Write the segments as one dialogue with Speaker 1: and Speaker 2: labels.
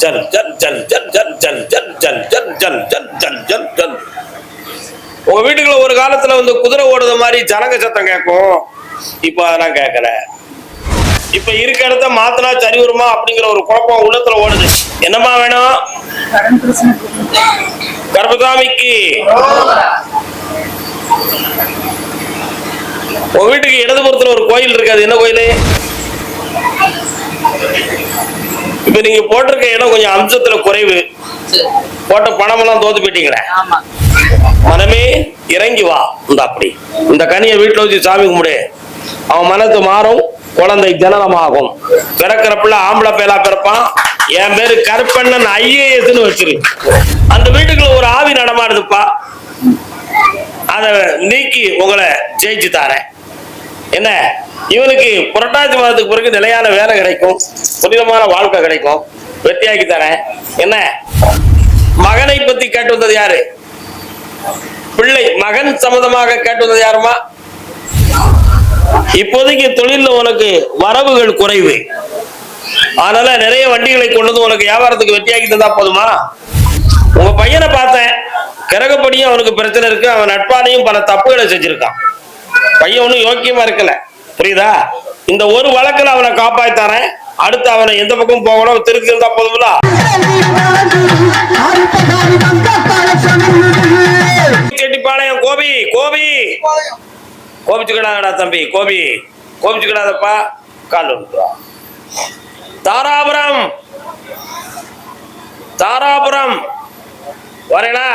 Speaker 1: ஜல் ஜல் ஜல் ஜல் ஜல் ஜல் ஜல் ஜல் ஜல் ஜல் ஜல் ஜல் ஜல் ஜல் உங்க வீட்டுக்குள்ள ஒரு காலத்துல வந்து குதிரை ஓடுற மாதிரி ஜனங்க சத்தம் கேட்கும் இப்போ அதெல்லாம் கேட்கல இப்ப இருக்க இடத்த மாத்தினா சரி வருமா அப்படிங்கிற ஒரு குழப்பம் உள்ளத்துல ஓடுது என்னம்மா வேணும் கர்பசாமிக்கு உங்க வீட்டுக்கு இடதுபுறத்துல ஒரு கோயில் இருக்கு அது என்ன கோயில் இப்ப நீங்க போட்டிருக்க இடம் கொஞ்சம் அம்சத்துல குறைவு. போட்ட பணம் எல்லாம் தோத்து போயிட்டீங்களே. மனமே இறங்கி வா இந்த அப்படி இந்த கனியை வீட்டுல வச்சு சாமி கும்பிடு. அவன் மனசு மாறும் குழந்தை ஜனனமாகும். பிறக்கிற பிள்ளை ஆம்பளை பேலா பிறப்பான். என் பேரு கருப்பண்ணன் ஐஏஎஸ்னு வச்சிரு. அந்த வீட்டுக்குள்ள ஒரு ஆவி நடமாடுதுப்பா. அத நீக்கி உங்களை ஜெயிச்சு தாரேன். என்ன? இவனுக்கு புரட்டாசி மாதத்துக்கு பிறகு நிலையான வேலை கிடைக்கும். புனிதமான வாழ்க்கை கிடைக்கும். வெற்றியாக்கி தரேன். என்ன? மகனை பத்தி கேட்டு வந்தது யாரு? பிள்ளை மகன் சம்மதமாக கேட்டு வந்தது யாருமா? இப்போதைக்கு தொழில்ல உனக்கு வரவுகள் குறைவு. அதனால நிறைய வண்டிகளை கொண்டு வந்து உனக்கு வியாபாரத்துக்கு வெற்றியாக்கி தந்தா போதுமா? உங்க பையனை பார்த்தேன். கிரகப்படியும் அவனுக்கு பிரச்சனை இருக்கு. அவன் நட்பாலையும் பல தப்புகளை செஞ்சிருக்கான். பையன் ஒன்றும் யோக்கியமா இருக்கல. புரியுதா? இந்த ஒரு வழக்குல அவனை காப்பாத்தாரன் அடுத்து அவனை எந்த பக்கம் போகணும்? திருப்பி இருந்தா போதுங்களா செட்டிப்பாளையம் கோபி கோபி. கோபிச்சுக்கிடாதடா தம்பி கோபி. கோபிச்சுக்கிடாதப்பா. கால் தாராபுரம். தாராபுரம். வரேனா?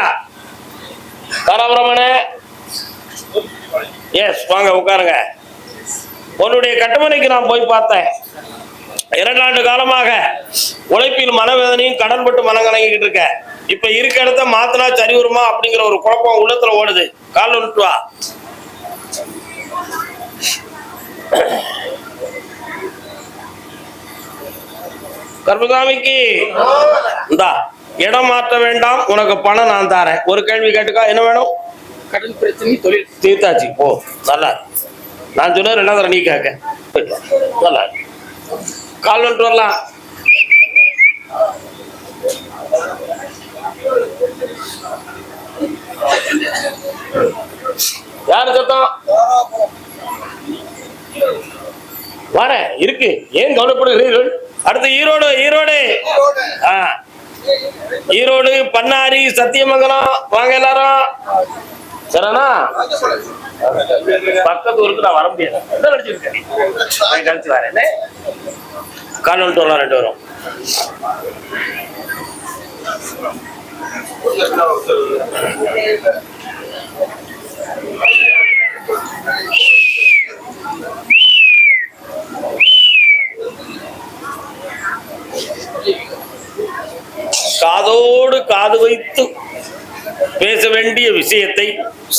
Speaker 1: தாராபுரம் எஸ் வாங்க உட்காருங்க. உன்னுடைய கட்டுமனைக்கு நான் போய் பார்த்தேன். இரண்டாண்டு காலமாக உழைப்பில் மனவேதனையும் கடன்பட்டு மனங்கணங்கிட்டு இருக்கேன். இப்ப இருக்க இடத்த மாத்தினா சரி வருமா அப்படிங்கிற ஒரு குழப்பம் உள்ளத்துல ஓடுது. கால் விட்டு வா. கர்மசாமிக்கு இந்தா இடம் மாற்ற வேண்டாம். உனக்கு பணம் நான் தரேன். ஒரு கேள்வி கேட்டுக்கா என்ன வேணும்?
Speaker 2: கடன் பிரச்சனை தொழில்.
Speaker 1: தீர்த்தாச்சு. ஓ நல்லா. நான் சொன்ன ரெண்டாவது தடவை நீ கேட்க. நல்லா. கால் வந்துட்டு வரலாம். யாரு சத்தம்? வர இருக்கு. ஏன் கவலைப்படுகிறீர்கள் அடுத்து ஈரோடு ஈரோடு. ஆ. ஈரோடு பண்ணாரி சத்தியமங்கலம். வாங்க எல்லாரும். சரிண்ணா பக்கத்து ஊருக்கு நான் வர முடியாது. என்ன கழிச்சு வரேன். வந்துட்டு வரலாம் ரெண்டு வரும். காதோடு காது வைத்து பேச வேண்டிய விஷயத்தை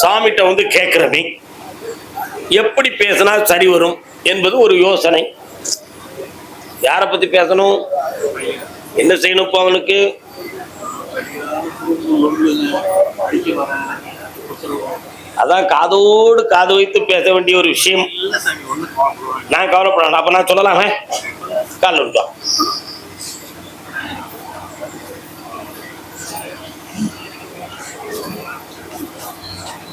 Speaker 1: சாமிகிட்ட வந்து கேட்குறமே எப்படி பேசினா சரி வரும் என்பது ஒரு யோசனை. யாரை பத்தி பேசணும்? என்ன செய்யணும் இப்போ அவனுக்கு? அதான் காதோடு காது வைத்து பேச வேண்டிய ஒரு விஷயம். நான் கவலைப்படணும் அப்போ நான் சொல்லலாமே? கால் விட்டோம்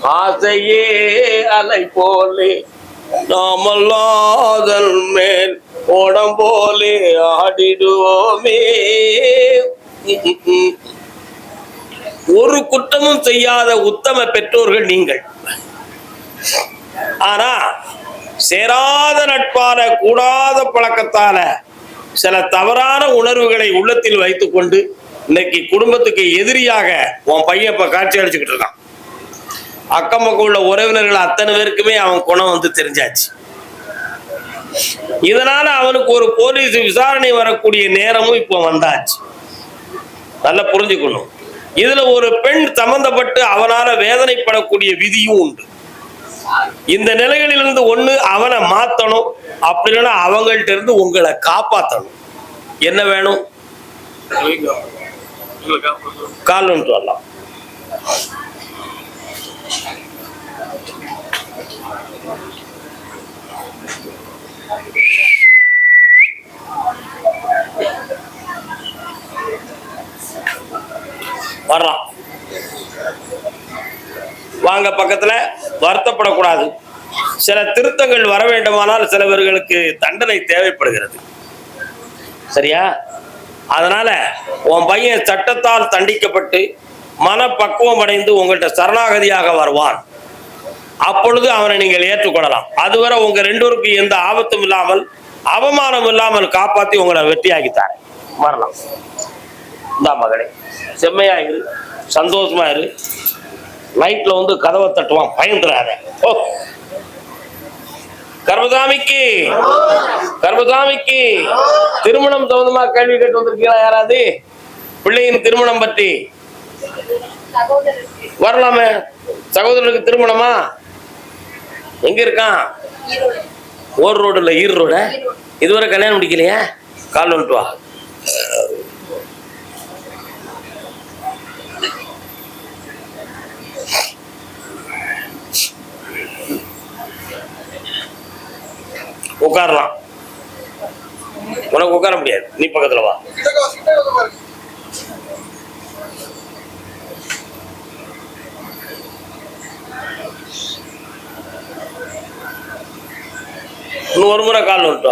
Speaker 1: ஆசையே அலை போலே நாமல்லாதல் மேல் உடம்போலே ஆடிடுவோமே. ஒரு குற்றமும் செய்யாத உத்தம பெற்றோர்கள் நீங்கள். ஆனா சேராத நட்பான கூடாத பழக்கத்தால சில தவறான உணர்வுகளை உள்ளத்தில் வைத்துக்கொண்டு இன்னைக்கு குடும்பத்துக்கு எதிரியாக உன் பையன் இப்ப காட்சி அடிச்சுக்கிட்டு இருக்கான். அக்கம் பக்கம் உள்ள உறவினர்கள் அத்தனை பேருக்குமே அவன் குணம் வந்து தெரிஞ்சாச்சு. இதனால அவனுக்கு ஒரு போலீஸ் விசாரணை வரக்கூடிய நேரமும் இப்போ வந்தாச்சு. நல்லா புரிஞ்சுக்கணும். இதுல ஒரு பெண் சம்பந்தப்பட்டு அவனால வேதனைப்படக்கூடிய விதியும் உண்டு. இந்த நிலைகளிலிருந்து ஒண்ணு அவனை மாத்தணும் அப்படி இல்லைன்னா அவங்கள்ட்ட இருந்து உங்களை காப்பாத்தணும். என்ன வேணும்? கால் சொல்லலாம் வரலாம் வாங்க பக்கத்துல வருத்தப்படக்கூடாது. சில திருத்தங்கள் வர வேண்டுமானால் சிலவர்களுக்கு தண்டனை தேவைப்படுகிறது. சரியா? அதனால உன் பையன் சட்டத்தால் தண்டிக்கப்பட்டு மனப்பக்குவம் அடைந்து உங்கள்கிட்ட சரணாகதியாக வருவான் அப்பொழுது அவனை நீங்கள் ஏற்றுக்கொள்ளலாம். அதுவரை உங்க ரெண்டோருக்கு எந்த ஆபத்தும் இல்லாமல் அவமானம் இல்லாமல் காப்பாத்தி உங்களை வெற்றியாக்கித்தார் வரலாம் இந்தா மகளே செம்மையா இரு. சந்தோஷமா இரு. நைட்ல வந்து கதவை தட்டுவான். பயந்துறாரு ஓ. கர்மசாமிக்கு. கர்மசாமிக்கு. திருமணம் சம்பந்தமா கேள்வி கேட்டு வந்திருக்கீங்களா யாராவது? பிள்ளையின் திருமணம் பற்றி. வரலாமே. சகோதரனுக்கு திருமணமா? எங்க இருக்கான்? ஓர் ரோடு இல்லை ஈர் ரோட. இதுவரை கல்யாணம் முடிக்கலையா? கால் வந்துட்டு வா. உட்காரலாம். உனக்கு உட்கார முடியாது. நீ பக்கத்துல வா. இன்னும் ஒரு முறை கால் வந்துட்டு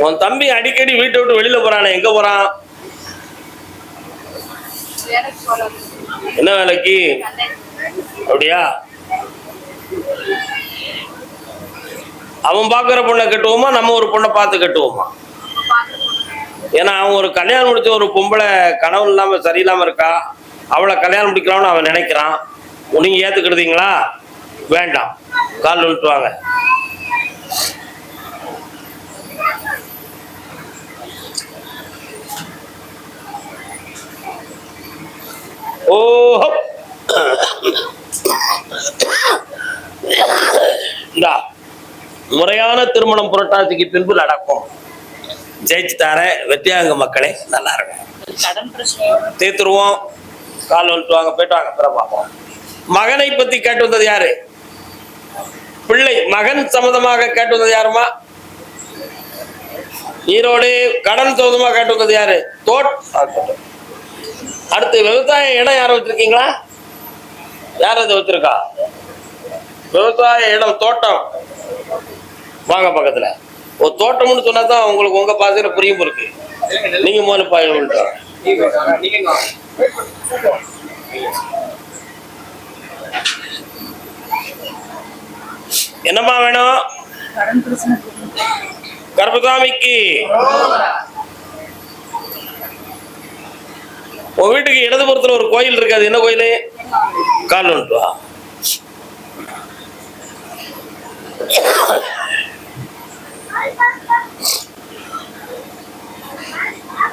Speaker 1: உன் தம்பி அடிக்கடி வீட்டை விட்டு வெளியில போறானே எங்க போறான்? என்ன வேலைக்கு? அப்படியா? அவன் பார்க்குற பொண்ணை கட்டுவோமா? நம்ம ஒரு பொண்ணை பார்த்து கட்டுவோமா? ஏன்னா அவன் ஒரு கல்யாணம் முடிச்ச ஒரு பொம்பளை கனவு இல்லாமல் சரியில்லாமல் இருக்கா? அவளை கல்யாணம் முடிக்கலாம்னு அவன் நினைக்கிறான். நீங்கள் ஏற்றுக்கிடுதீங்களா வேண்டாம். கால் விழுத்துவாங்க வாங்க. திருமணம் புரட்டாசிக்கு பின்பு நடக்கும். ஜெயிச்சு தார வெற்றியாங்க மக்களே நல்லா இருக்கும் தீர்த்துருவோம் கால் வந்துட்டு வாங்க போயிட்டு வாங்க பிற பார்ப்போம். மகனை பத்தி கேட்டு வந்தது யாரு? பிள்ளை மகன் சம்மந்தமாக கேட்டு வந்தது யாருமா? ஈரோடு கடன் சம்மந்தமாக கேட்டு வந்தது யாரு? தோட். அடுத்து விவசாய இடம் யாரும் வச்சிருக்கீங்களா? யார் அதை வச்சிருக்கா? விவசாய இடம் தோட்டம். வாங்க பக்கத்துல. ஒரு தோட்டம்னு சொன்னா தான் உங்களுக்கு உங்க பாசையில புரியும் இருக்கு. நீங்க முதல்ல பாயிட்டு என்னம்மா வேணும்? கர்பசாமிக்கு உன் வீட்டுக்கு இடதுபுறத்துல ஒரு கோயில் இருக்கு. அது என்ன கோயில்? கால் ஒன்று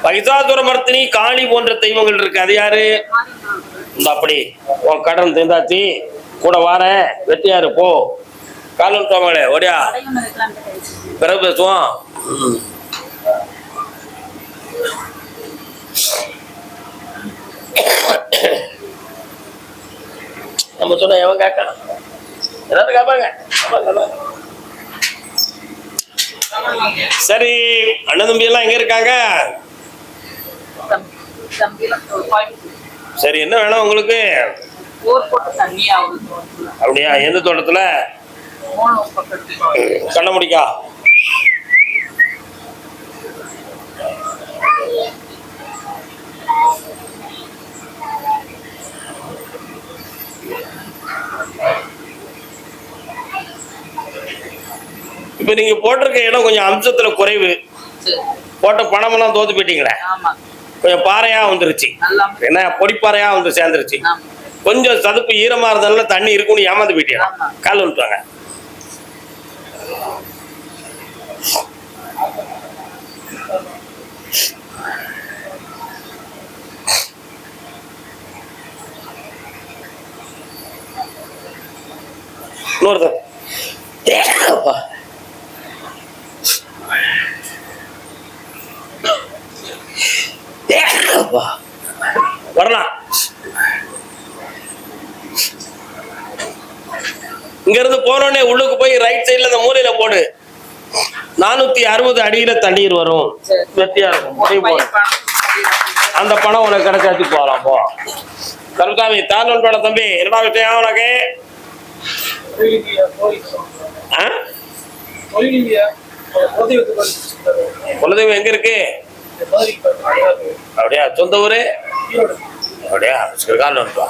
Speaker 1: வா காளி போன்ற தெய்வங்கள் இருக்கு. அது யாரு? இந்த அப்படி. உன் கடன் தீர்ந்தாச்சு. கூட வாரேன் வெட்டியாரு போ. காலம் வந்துட்டு ஒடியா ஓடியா. பிறகு பேசுவோம். நம்ம சொன்ன எவன் கேட்கணும் எல்லாரும் கேட்பாங்க. சரி அண்ணன் தம்பி எல்லாம் எங்க இருக்காங்க? சரி என்ன வேணும் உங்களுக்கு. அப்படியா? எந்த தோட்டத்துல? கண்ண முடிக்கா. இப்ப நீங்க போட்டிருக்க இடம் கொஞ்சம் அம்சத்துல குறைவு. போட்ட பணமெல்லாம் தோத்து போயிட்டீங்களே? கொஞ்சம் பாறையா வந்துருச்சு. என்ன பொடிப்பாறையா வந்து சேர்ந்துருச்சு. கொஞ்சம் சதுப்பு ஈரமா இருந்ததுனால தண்ணி இருக்கும்னு ஏமாந்து போயிட்டீங்க
Speaker 2: ஆமா.
Speaker 1: கால் விட்டுவாங்க இன்னொருத்தர் அப்பா. வரலாம். இங்க இருந்து போனோடனே உள்ளுக்கு போய் ரைட் சைடுல அந்த மூலையில போடு. நானூத்தி அறுபது அடியில தண்ணீர் வரும். வெட்டியா இருக்கும்.
Speaker 2: பணம்
Speaker 1: அந்த பணம் உனக்கு கிடைச்சாச்சு போகலாம் போ. கருத்தாமி தாழ்வன் படம் தம்பி என்னடா விஷயம் உனக்கு? குலதெய்வம் எங்க இருக்கு? அப்படியா சொந்த ஊரு அப்படியா சரி கால் வந்துட்டு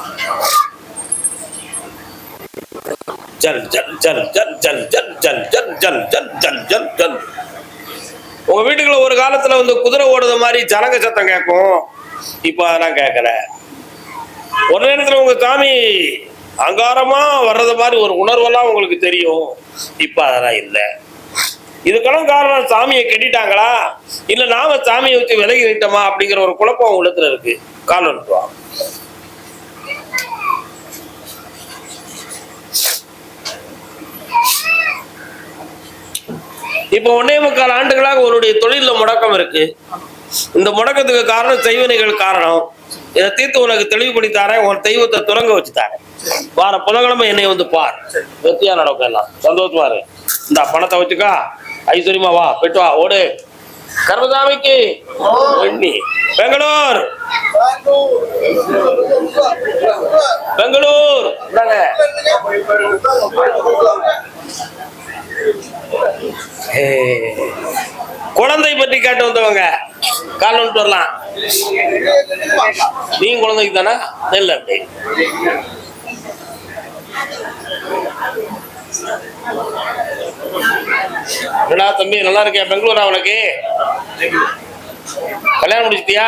Speaker 1: ஜல் ஜல் ஜல் ஜல் ஜல் ஜல் ஜல் ஜல் ஜல் ஜல் ஜல் ஜல் ஜல் உங்க வீட்டுக்குள்ள ஒரு காலத்துல வந்து குதிரை ஓடுற மாதிரி ஜனங்க சத்தம் கேட்கும் இப்ப அதெல்லாம் கேட்கல ஒரு நேரத்துல உங்க சாமி அங்காரமா வர்றது மாதிரி ஒரு உணர்வெல்லாம் உங்களுக்கு தெரியும் இப்ப அதெல்லாம் இல்லை இதுக்கெல்லாம் காரணம் சாமியை கட்டிட்டாங்களா? இல்ல நாம சாமியை வச்சு விலகி விட்டோமா அப்படிங்கிற ஒரு குழப்பம் உள்ளத்துல இருக்கு. கால் இப்போ ஒன்னே முக்கால் ஆண்டுகளாக உன்னுடைய தொழில முடக்கம் இருக்கு. இந்த முடக்கத்துக்கு காரணம் செய்வினைகள் காரணம். இதை தீர்த்து உனக்கு தெளிவுபடி தரேன். உன் தெய்வத்தை துறங்க வச்சு தரேன். வார புதன்கிழமை என்னை வந்து பார். வெற்றியா நடக்கும் எல்லாம். சந்தோஷமா இரு. இந்த பணத்தை வச்சுக்கா. ஐஸ்வர்யமா வா போயிட்டு வா ஓடு. கர்மசாமிக்கு. பெங்களூர். பெங்களூர். குழந்தை பற்றி கேட்டு வந்தவங்க. கால் வந்துட்டு வரலாம். நீ குழந்தைக்கு தானே? நெல் அப்படி. என்னடா தம்பி நல்லா இருக்கியா பெங்களூரா உனக்கு? கல்யாணம் முடிச்சிட்டியா?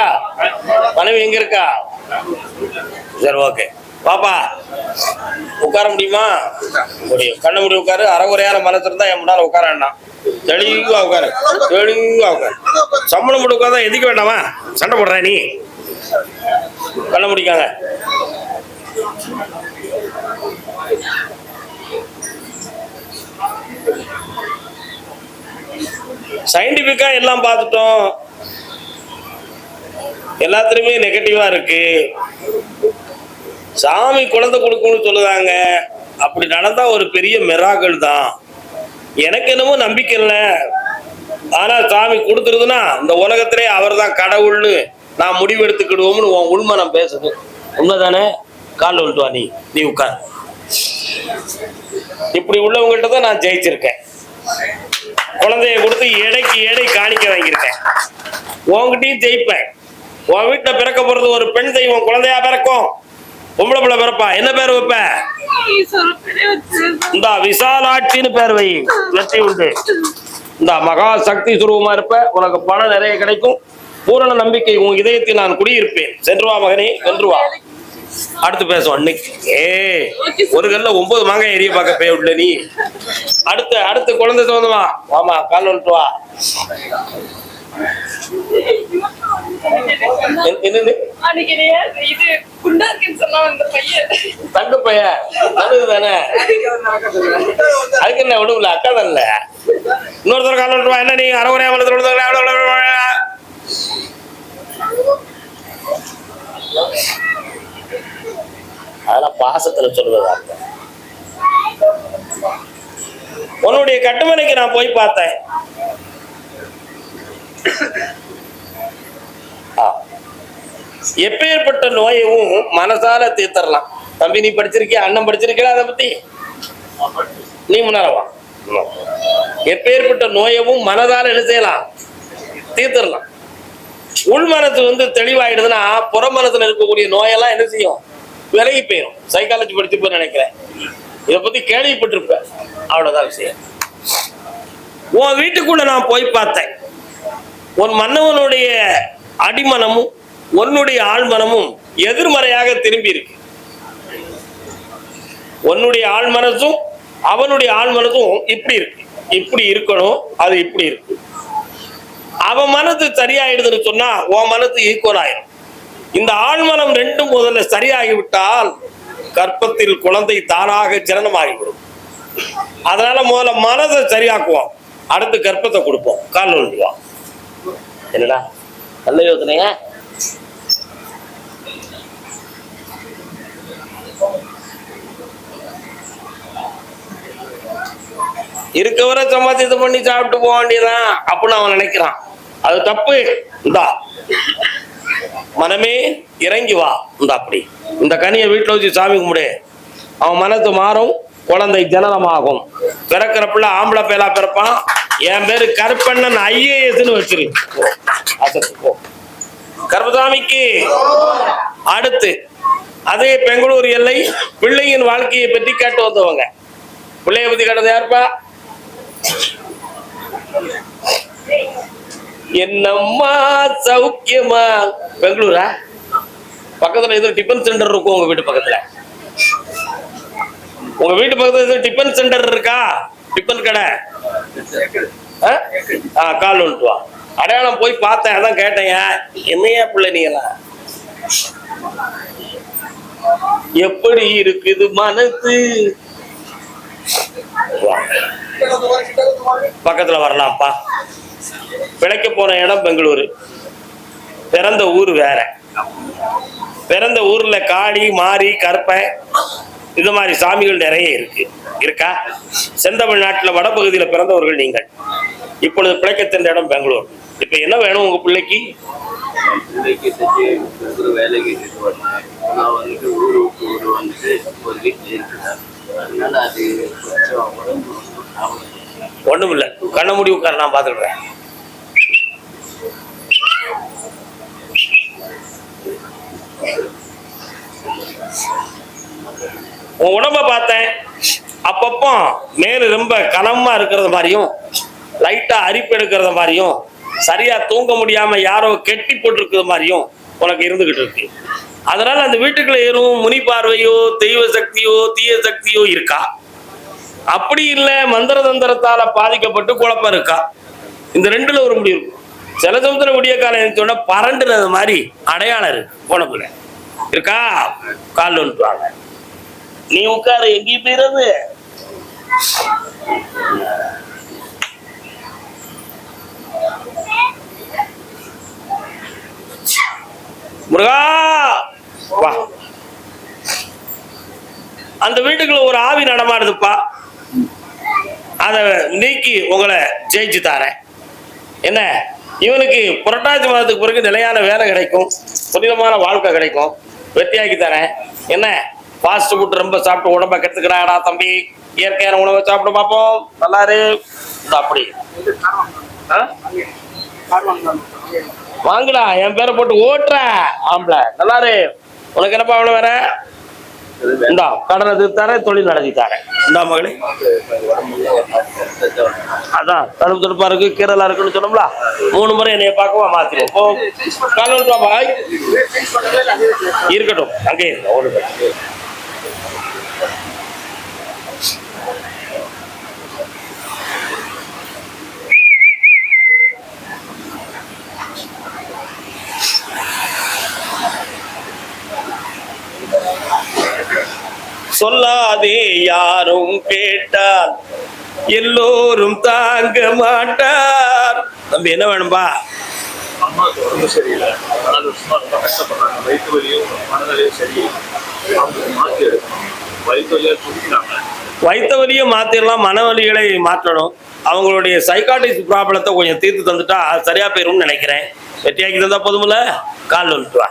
Speaker 1: மனைவி எங்க இருக்கா? சரி ஓகே. பாப்பா உட்கார முடியுமா? முடியும். கண்ண முடி உட்காரு. அறகுறையான மனசு இருந்தா என் முன்னால உட்கார வேண்டாம். தெளிவா உட்காரு. தெளிவா உட்காரு. சம்பளம் போட்டு உட்காந்தா எதிக்க வேண்டாமா? சண்டை போடுற நீ. கண்ண முடிக்காங்க. சயின்டிபிக்கா எல்லாம் பார்த்துட்டோம். எல்லாத்துலயுமே நெகட்டிவா இருக்கு. சாமி குழந்தை கொடுக்கும்னு சொல்லுதாங்க. அப்படி நடந்தா ஒரு பெரிய மிராக்கள் தான். எனக்கு என்னமோ நம்பிக்கை இல்லை. ஆனா சாமி கொடுத்துருதுன்னா இந்த உலகத்திலே அவர் தான் கடவுள்னு நான் முடிவு எடுத்துக்கிடுவோம்னு உன் நான் பேசுது. உண்மைதானே? கால் விட்டு வா நீ. நீ உட்கார். இப்படி உள்ளவங்கள்ட்ட தான் நான் ஜெயிச்சிருக்கேன். குழந்தைய கொடுத்து எடைக்கு எடை காணிக்க வாங்கியிருக்கேன். உன்கிட்டயும் ஜெயிப்பேன். உன் வீட்டுல பிறக்க போறது ஒரு பெண் தெய்வம் குழந்தையா பிறக்கும். பொம்பளை பிள்ளை பிறப்பா? என்ன பேர் வைப்ப?
Speaker 2: இந்தா
Speaker 1: இந்த விசாலாட்சின்னு பேர் வை. வெற்றி உண்டு. இந்த மகா சக்தி சுரூபமா இருப்ப. உனக்கு பணம் நிறைய கிடைக்கும். பூரண நம்பிக்கை உன் இதயத்தில் நான் குடியிருப்பேன். சென்று வா மகனே. வென்று வா. அடுத்து பேசுவோம் அன்னைக்கு. ஏ ஒரு கல்ல ஒன்பது மாங்காய் எரிய பார்க்க போய் உள்ள நீ. அடுத்து அடுத்து குழந்தை சம்பந்தமா? வாமா கால் வந்துட்டு வா. என்- என்னது?
Speaker 2: அன்னைக்கு நீ இது குண்டா இருக்குன்னு சொன்னா அந்த பையன்.
Speaker 1: தங்க பையன் நல்லது தானே? அதுக்கு என்ன விடுவில்ல அக்கா தானே இன்னொருத்தர் கால் வந்துட்டு என்ன நீ அறகுறையா வளர்த்து அதெல்லாம் பாசத்துல சொல்லுவதா உன்னுடைய கட்டுமனைக்கு நான் போய் பார்த்தேன். எப்பேற்பட்ட நோயவும் மனசால தீர்த்தரலாம். தம்பி நீ படிச்சிருக்கியா? அண்ணன் படிச்சிருக்கியா அதை பத்தி? நீ முன்னாலவா எப்பேற்பட்ட நோயவும் மனதால என்ன செய்யலாம்? தீர்த்தரலாம். உள் மனசு வந்து தெளிவாயிடுதுன்னா புற மனசுல இருக்கக்கூடிய நோயெல்லாம் என்ன செய்யும்? விலகி போயிடும் சைக்காலஜி படிச்சு நினைக்கிறேன். இதை பத்தி கேள்விப்பட்டிருப்ப அவ்வளவுதான் விஷயம். உன் வீட்டுக்குள்ள நான் போய் பார்த்தேன். உன் மன்னவனுடைய அடிமனமும் உன்னுடைய ஆழ்மனமும் எதிர்மறையாக திரும்பி இருக்கு. உன்னுடைய ஆழ்மனசும் அவனுடைய ஆழ்மனசும் இப்படி இருக்கு. இப்படி இருக்கணும் அது இப்படி இருக்கு. அவன் மனது சரியாயிடுதுன்னு சொன்னா உன் மனசு ஈக்குவல் ஆயிடும் இந்த ஆழ்மனம் ரெண்டும் முதல்ல சரியாகிவிட்டால் கற்பத்தில் குழந்தை தானாக ஜனனமாகிவிடும். அதனால முதல்ல மனதை சரியாக்குவோம். அடுத்து கர்ப்பத்தை கொடுப்போம். கால் நோண்டுவோம் என்னடா? நல்ல யோசனையா? இருக்கவரை சம்பாத்தியத்தை பண்ணி சாப்பிட்டு போக வேண்டியதான் அப்படின்னு அவன் நினைக்கிறான். அது தப்பு. இந்தா. மனமே இறங்கி வா இந்த அப்படி இந்த கனியை வீட்டில் வச்சு சாமி கும்பிடு. அவன் மனத்து மாறும் குழந்தை ஜனனமாகும். பிறக்கிற பிள்ளை ஆம்பளை பேலா பிறப்பான். என் பேரு கருப்பண்ணன் ஐஏஎஸ்ன்னு வச்சிரு. கருப்பசாமிக்கு அடுத்து அதே பெங்களூர் எல்லை பிள்ளையின் வாழ்க்கையை பற்றி கேட்டு வந்தவங்க. பிள்ளைய பத்தி கேட்டது யாருப்பா? என்னம்மா சௌக்கியமா? பெங்களூரா? பக்கத்துல எதுவும் டிஃபன் சென்டர் இருக்கும் உங்க வீட்டு பக்கத்துல. உங்க வீட்டு பக்கத்துல எதுவும் டிஃபன் சென்டர் இருக்கா? டிஃபன் கடை. ஆ? ஆ கால் வந்துட்டு வா. அடையாளம் போய் பார்த்தேன் அதான் கேட்டேன் என்னையா பிள்ளை நீ எல்லாம் எப்படி இருக்குது மனசு? வா. பக்கத்துல வரலாம்ப்பா. பிழைக்க போன இடம் பெங்களூரு. பிறந்த ஊர் வேற. பிறந்த ஊர்ல காளி மாரி கருப்பை இது மாதிரி சாமிகள் நிறைய இருக்கு. இருக்கா? செந்தமிழ்நாட்டுல வடபகுதியில பிறந்தவர்கள் நீங்கள். இப்பொழுது பிழைக்க தெரிந்த இடம் பெங்களூர். இப்ப என்ன வேணும் உங்க பிள்ளைக்கு? ஒண்ணும் இல்ல கண்ண மூடி உட்கார நான் பாத்துக்கிறேன் உன் உடம்ப பார்த்தேன். அப்பப்போ மேல் ரொம்ப கனமா இருக்கிறது மாதிரியும் லைட்டா அரிப்பு எடுக்கிறது மாதிரியும் சரியா தூங்க முடியாம யாரோ கெட்டி போட்டிருக்கிறது மாதிரியும் உனக்கு இருந்துகிட்டு இருக்கு. அதனால அந்த வீட்டுக்குள்ள ஏறும் முனி பார்வையோ தெய்வ சக்தியோ தீய சக்தியோ இருக்கா? அப்படி இல்லை மந்திர தந்திரத்தால பாதிக்கப்பட்டு குழப்பம் இருக்கா? இந்த ரெண்டுல ஒரு முடிவு இருக்கும் சில சமுத்திர விடிய காலம் சொன்னா பரண்டுறது மாதிரி அடையாளம் இருக்கு. உனக்குள்ள இருக்கா? கால் ஒன்றுவாங்க நீ உட்கார எங்கேயும் போயிடுறது முருகா! வா. அந்த வீட்டுக்குள்ள ஒரு ஆவி நடமாடுதுப்பா. அதை நீக்கி உங்களை ஜெயிச்சு தரேன். என்ன? இவனுக்கு புரட்டாசி மாதத்துக்கு பிறகு நிலையான வேலை கிடைக்கும். புனிதமான வாழ்க்கை கிடைக்கும். வெற்றியாக்கி தரேன். என்ன? ஃபாஸ்ட் ஃபுட் ரொம்ப சாப்பிட்டு உடம்ப கெடுத்துக்கிறாடா தம்பி. இயற்கையான உணவை சாப்பிட்டு பார்ப்போம். நல்லா அப்படி. ஆ? வாங்கடா. என் பேரை போட்டு ஓட்டுற ஆம்பளை. நல்லா இரு உனக்கு என்னப்பா அவ்வளோ வேற இந்தா கடனை தரேன் தொழில் நடத்தி தரேன் இந்தா மகளே. அதான் தடுப்பு தடுப்பா இருக்கு கீரலா இருக்குன்னு சொன்னோம்ல. மூணு முறை என்னைய பார்க்கவா மாத்திரும் போ. இருக்கட்டும் அங்கே சொல்லாதே யாரும் கேட்டால் எல்லோரும் தாங்க மாட்டார். தம்பி என்ன வேணும்பா?
Speaker 3: வயிற்று
Speaker 1: வலியை மாத்திரலாம் மனவலிகளை மாற்றணும். அவங்களுடைய சைக்காட்டிஸ்ட் ப்ராப்ளத்தை கொஞ்சம் தீர்த்து தந்துட்டா சரியா போயிரும்னு நினைக்கிறேன். வெட்டியாக்கி தந்தா போதுமில்ல கால் வந்துட்டு வா.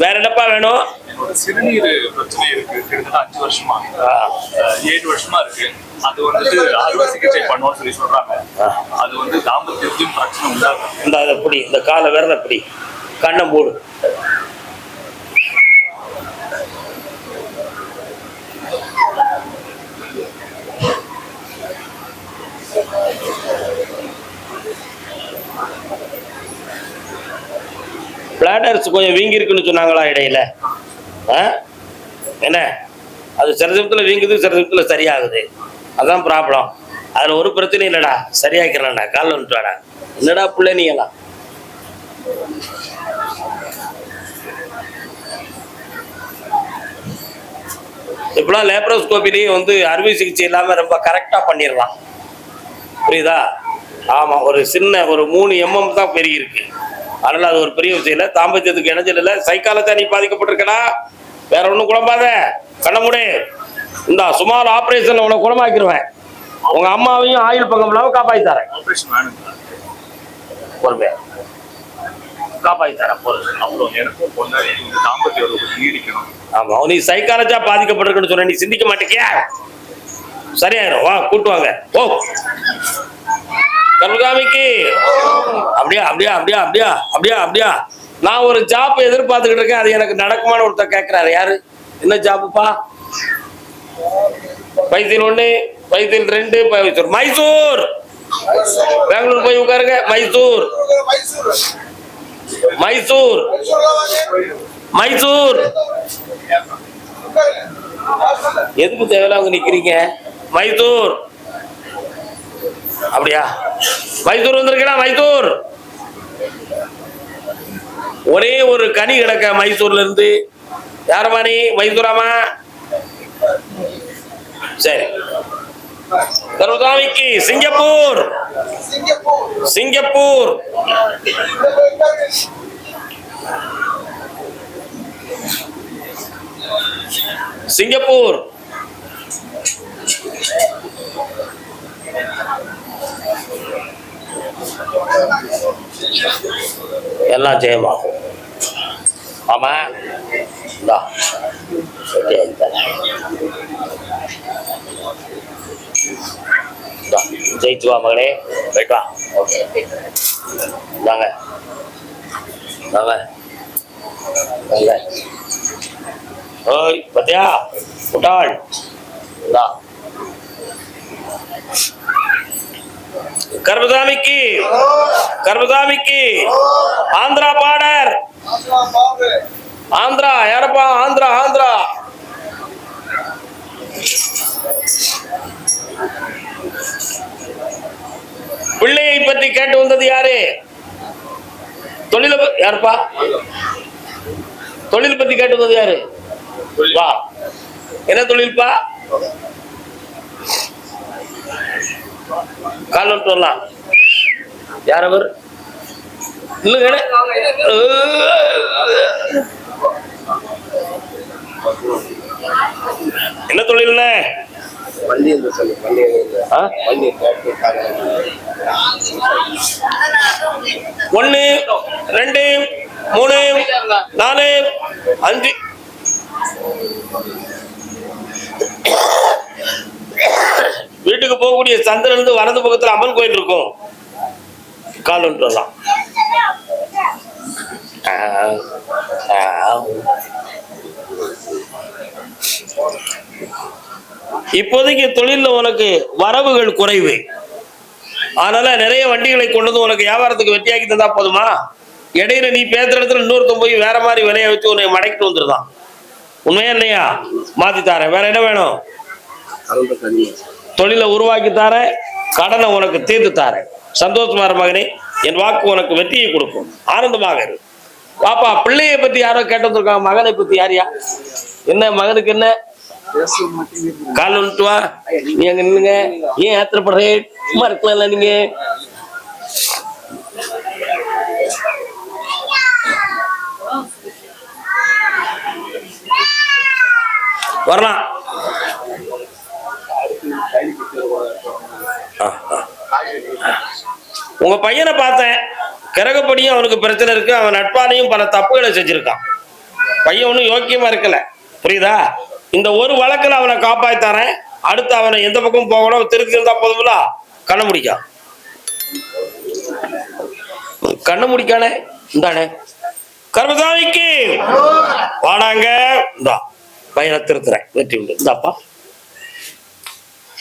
Speaker 1: வேற என்னப்பா வேணும்?
Speaker 3: சிறுநீர் பிரச்சனை இருக்கு. கிட்டத்தட்ட அஞ்சு வருஷமா. ஏழு வருஷமா இருக்கு. அது வந்துட்டு அறுவை சிகிச்சை பண்ணோம்னு சொல்லி சொல்றாங்க. அது வந்து தாம்பத்தியத்தையும் பிரச்சனை உண்டாகும்.
Speaker 1: இந்த அதை பிடி இந்த காலை விரல பிடி கண்ணை மூடு. பிளாடர்ஸ் கொஞ்சம் வீங்கிருக்குன்னு சொன்னாங்களா இடையில? ஆ? என்ன? அது சில சமயத்தில் வீங்குது சில சமயத்தில் சரியாகுது. அதான் ப்ராப்ளம் அதில் ஒரு பிரச்சனையும் இல்லைடா. சரியாக்கிறேன்டா. காலில் வந்துட்டு வாடா என்னடா பிள்ளை நீ இப்பெல்லாம் லேப்ரோஸ்கோபிலையும் வந்து அறுவை சிகிச்சை இல்லாமல் ரொம்ப கரெக்டாக பண்ணிடலாம். புரியுதா? ஆமாம் ஒரு சின்ன ஒரு மூணு எம்எம் தான் பெருகிருக்கு அதனால அது ஒரு பெரிய விஷயம் இல்லை. தாம்பத்தியத்துக்கு இணைஞ்சல் இல்லை. சைக்காலத்தை நீ பாதிக்கப்பட்டிருக்கடா வேற ஒண்ணும் குழம்பாத? கண்ண மூடு. இந்த சுமார் ஆபரேஷன்ல உன்னை குணமாக்கிடுவேன். உங்க அம்மாவையும் ஆயுள் பங்கம் இல்லாம காப்பாத்தி தரேன் பொறுமையா. காப்பாத்தி தரேன். பொறுமை
Speaker 4: அப்புறம் எனக்கும் பொண்ணாடி இந்த தாம்பத்திய உறவு நீடிக்கணும்.
Speaker 1: ஆமா நீ சைக்காலஜா பாதிக்கப்பட்டிருக்குன்னு சொன்ன நீ சிந்திக்க மாட்டேக்கியா? சரியாயிரும். வா கூட்டு வாங்க. ஓ கருகாமிக்கு அப்படியா அப்படியா அப்படியா அப்படியா அப்படியா அப்படியா. நான் ஒரு ஜாப் எதிர்பார்த்துக்கிட்டு இருக்கேன். அது எனக்கு நடக்குமான்னு ஒருத்தர் கேட்கிறாரு யாரு? என்ன ஜாப்புப்பா பைத்தியல் ஒன்று பைத்தியல் ரெண்டு மைசூர். மைசூர்! பெங்களூர் போய் உட்காருங்க. மைசூர். மைசூர். மைசூர்! எதுக்கு தேவையில்ல அவங்க நிக்கிறீங்க? மைசூர்! அப்படியா? மைசூர் வந்திருக்கா மைத்தூர் ஒரே ஒரு கனி கிடக்க மைசூர்ல இருந்து. யாரம்மா நீ மைசூராமா சரி. கருதாமிக்கு சிங்கப்பூர். சிங்கப்பூர். சிங்கப்பூர். எல்லாம் ஜெயமாகும். ஆமா? இந்தா ஓகே ஜெயிச்சு வா மகளே. போயிட்டு வா. ஓகே இந்தாங்க. வாங்க வாங்க ஓய் பத்தியா? முட்டாள் இந்தா. கர்மசாமிக்கு கர்மசாமிக்கு ஆந்திரா பாடர் ஆந்திரா யாரப்பா? ஆந்திரா ஆந்திரா. பிள்ளையை பற்றி கேட்டு வந்தது யாரு? தொழில யாருப்பா? தொழில் பத்தி கேட்டு வந்தது யாரு? வா. என்ன தொழில்பா? கால் வந்துட்டு வரலாம். யார் அவர்? இல்லைங்க என்ன? தொழில்ண்ண
Speaker 3: வண்டி என்று வண்டி வண்டி
Speaker 1: ஒன்னு ரெண்டு மூணு நாலு அஞ்சு. வீட்டுக்கு போகக்கூடிய சந்திரன் இருந்து வலது பக்கத்துல அம்மன் கோயில் இருக்கும். கால் வந்துட்டு இப்போதைக்கு தொழிலில் உனக்கு வரவுகள் குறைவு. அதனால நிறைய வண்டிகளை கொண்டு வந்து உனக்கு வியாபாரத்துக்கு வெட்டியாக்கி தந்தா போதுமா? இடையில நீ பேசுற இடத்துல இன்னொருத்தன் போய் வேற மாதிரி விலைய வச்சு உன்னை மடக்கிட்டு வந்துருதான். உண்மையா இல்லையா? மாத்தி தாரேன். வேற என்ன வேணும்? தொழிலை உருவாக்கி தாரேன் கடனை உனக்கு தீர்த்து தாரேன். சந்தோஷமா மகனே என் வாக்கு உனக்கு வெற்றியை கொடுக்கும். ஆனந்தமாக இரு. பாப்பா பிள்ளைய பத்தி யாரோ கேட்டு வந்திருக்காங்க மகனை பத்தி யாரியா? என்ன மகனுக்கு என்ன? கால் வந்துட்டு வா. நீ அங்க நின்னுங்க ஏன் ஆத்திரப்படுறேன் சும்மா இருக்கலாம்ல நீங்க. வரலாம் ஆ, ஆ. உங்க பையனை பார்த்தேன். கிரகப்படியும் அவனுக்கு பிரச்சனை இருக்கு. அவன் நட்பாலையும் பல தப்புகளை செஞ்சிருக்கான். பையன் ஒன்றும் யோக்கியமா இருக்கல. புரியுதா? இந்த ஒரு வழக்கில் அவனை காப்பாத்தாரேன் அடுத்து அவனை எந்த பக்கம் போகணும். திருப்பி இருந்தா போதும்ல? கண்ண முடிக்கா கண்ண முடிக்கானே? இந்தானே. கர்மசாமிக்கு! வாடாங்க. இந்தா. பையனை திருத்துறேன். வெற்றி உண்டு இந்தாப்பா.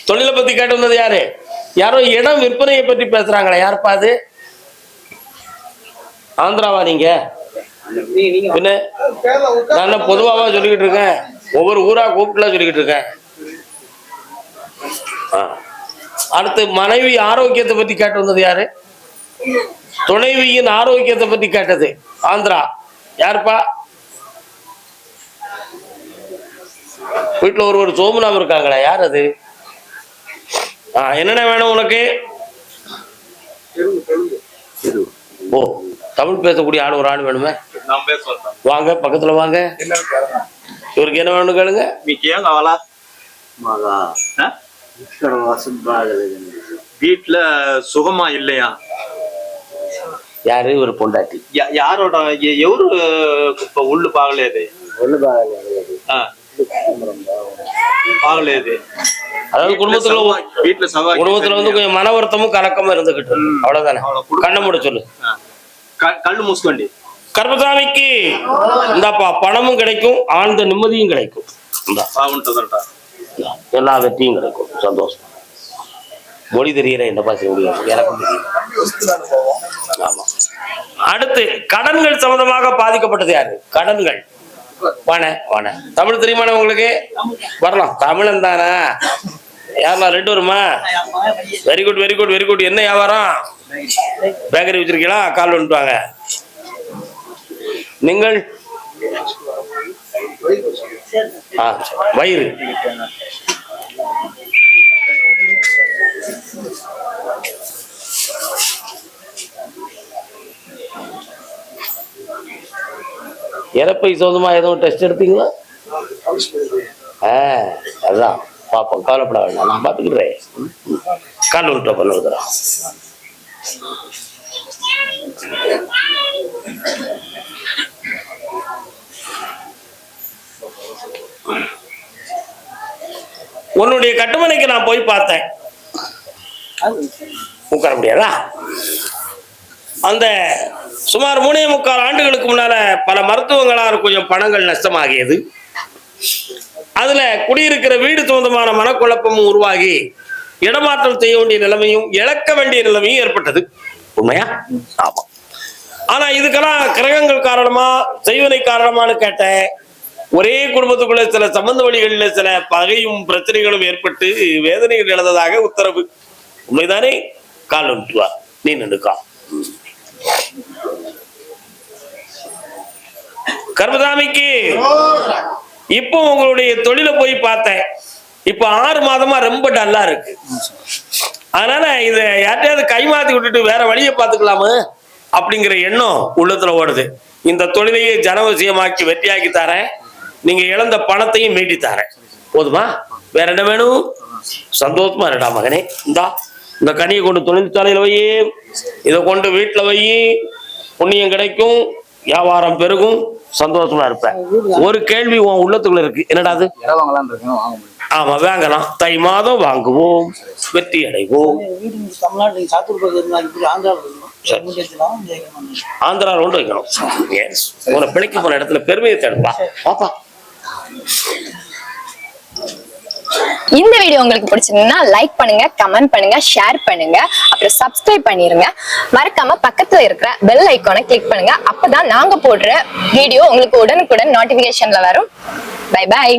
Speaker 1: தொழிலை பத்தி கேட்டு வந்தது யாரு? யாரோ இடம் விற்பனையை பற்றி பேசுறாங்களே யாருப்பா அது? ஆந்திராவா நீங்க? பின்ன நான் பொதுவாவா சொல்லிக்கிட்டு இருக்கேன்? ஒவ்வொரு ஊரா கூப்பிட்டுலாம் சொல்லிக்கிட்டு இருக்கேன். அடுத்து மனைவி ஆரோக்கியத்தை பத்தி கேட்டு வந்தது யாரு? துணைவியின் ஆரோக்கியத்தை பத்தி கேட்டது ஆந்திரா. யாருப்பா? வீட்டுல ஒரு ஒரு சோமுனாம் இருக்காங்களா யார் அது? என்னென்ன வேணும் உனக்கு? ஓ தமிழ் பேசக்கூடிய ஆள் ஒரு ஆள் வேணுமே? வாங்க பக்கத்துல வாங்க. இவருக்கு என்ன வேணும் கேளுங்க.
Speaker 3: மீக்கியம் கவலா? மகா.
Speaker 4: வீட்டுல சுகமா இல்லையா?
Speaker 1: யாரு? ஒரு பொண்டாட்டி.
Speaker 4: யாரோட எவரு உள்ள
Speaker 3: பாகலையாது உள்ள
Speaker 4: பாகலையாது பாகலையுது
Speaker 1: அதாவது குடும்பத்துல
Speaker 4: வீட்டுல
Speaker 1: குடும்பத்துல வந்து கொஞ்சம் மன வருத்தமும் கலக்கமும் இருந்துகிட்டு அவ்வளவுதானே? கண்ணை மூட சொல்லு.
Speaker 4: கண்ணு மூசுக்கண்டி.
Speaker 1: கர்மசாமிக்கு இந்தாப்பா பணமும் கிடைக்கும் ஆழ்ந்த நிம்மதியும் கிடைக்கும். எல்லா வெற்றியும் கிடைக்கும். சந்தோஷம். மொழி தெரியற என்னப்பா செய்ய முடியாது எனக்கும் அடுத்து கடன்கள் சம்பந்தமாக பாதிக்கப்பட்டது யாரு? கடன்கள். வாண வாண. தமிழ் தெரியுமாண்ணா உங்களுக்கு? வரலாம். தமிழன் தானே? யாரெல்லாம் ரெண்டு வருமா very good very good very good என்ன வியாபாரம்? பேக்கரி வச்சிருக்கீங்களா? கால் வந்துட்டு வாங்க. நீங்கள்? வயிறு. இறப்பை சோதமா எதுவும் டெஸ்ட் எடுத்தீங்களா? ஆ அதுதான் பாப்போம் கவலைப்பட வேண்டாம். நான் பார்த்துக்கிறேன். கால் விட்டு பண்ணுறேன் உன்னுடைய கட்டுமனைக்கு நான் போய் பார்த்தேன். உட்கார முடியாதா? அந்த சுமார் மூணே முக்கால் ஆண்டுகளுக்கு முன்னால பல மருத்துவங்களால் கொஞ்சம் பணங்கள் நஷ்டமாகியது. அதுல குடியிருக்கிற வீடு சொந்தமான மனக்குழப்பமும் உருவாகி இடமாற்றம் செய்ய வேண்டிய நிலைமையும் இழக்க வேண்டிய நிலைமையும் ஏற்பட்டது. உண்மையா? ஆமா. ஆனா இதுக்கெல்லாம் கிரகங்கள் காரணமா செய்வனை காரணமான்னு கேட்டேன். ஒரே குடும்பத்துக்குள்ள சில சம்பந்த வழிகளில் சில பகையும் பிரச்சனைகளும் ஏற்பட்டு வேதனைகள் இழந்ததாக உத்தரவு. உண்மைதானே? கால் வந்துட்டு நீ நின்றுக்கா கர்மசாமிக்கு இப்போ உங்களுடைய தொழிலை போய் பார்த்தேன். இப்போ ஆறு மாதமா ரொம்ப டல்லா இருக்கு. அதனால இத யார்ட்டையாவது கைமாத்தி விட்டுட்டு வேற வழியை பார்த்துக்கலாமா? அப்படிங்கிற எண்ணம் உள்ளத்துல ஓடுது. இந்த தொழிலையே ஜனவசியமாக்கி வெற்றியாக்கி தரேன். நீங்க இழந்த பணத்தையும் மீட்டி தரேன். போதுமா? வேற என்ன வேணும்? சந்தோஷமா இருடா மகனே. இந்தா. இந்த கனியை கொண்டு தொழிற்சாலையில வை. இதை கொண்டு வீட்டுல வை. புண்ணியம் கிடைக்கும். வியாபாரம் பெருகும். சந்தோஷமா இருப்பேன். ஒரு கேள்வி உன் உள்ளத்துக்குள்ள இருக்கு. என்னடா அது? ஆமா வாங்கலாம். தை மாதம் வாங்குவோம். வெற்றி அடைவோம். ஆந்திரா ரோண்டு வைக்கணும். உன பிழைக்க போன இடத்துல பெருமையை தேடுப்பா. பாப்பா
Speaker 5: இந்த வீடியோ உங்களுக்கு பிடிச்சிருந்தா லைக் பண்ணுங்க கமெண்ட் பண்ணுங்க ஷேர் பண்ணுங்க. அப்புறம் சப்ஸ்கிரைப் பண்ணிருங்க. மறக்காம பக்கத்துல இருக்கிற பெல் ஐக்கானை கிளிக் பண்ணுங்க. அப்பதான் நாங்க போடுற வீடியோ உங்களுக்கு உடனுக்குடன் நோட்டிபிகேஷன்ல வரும். By by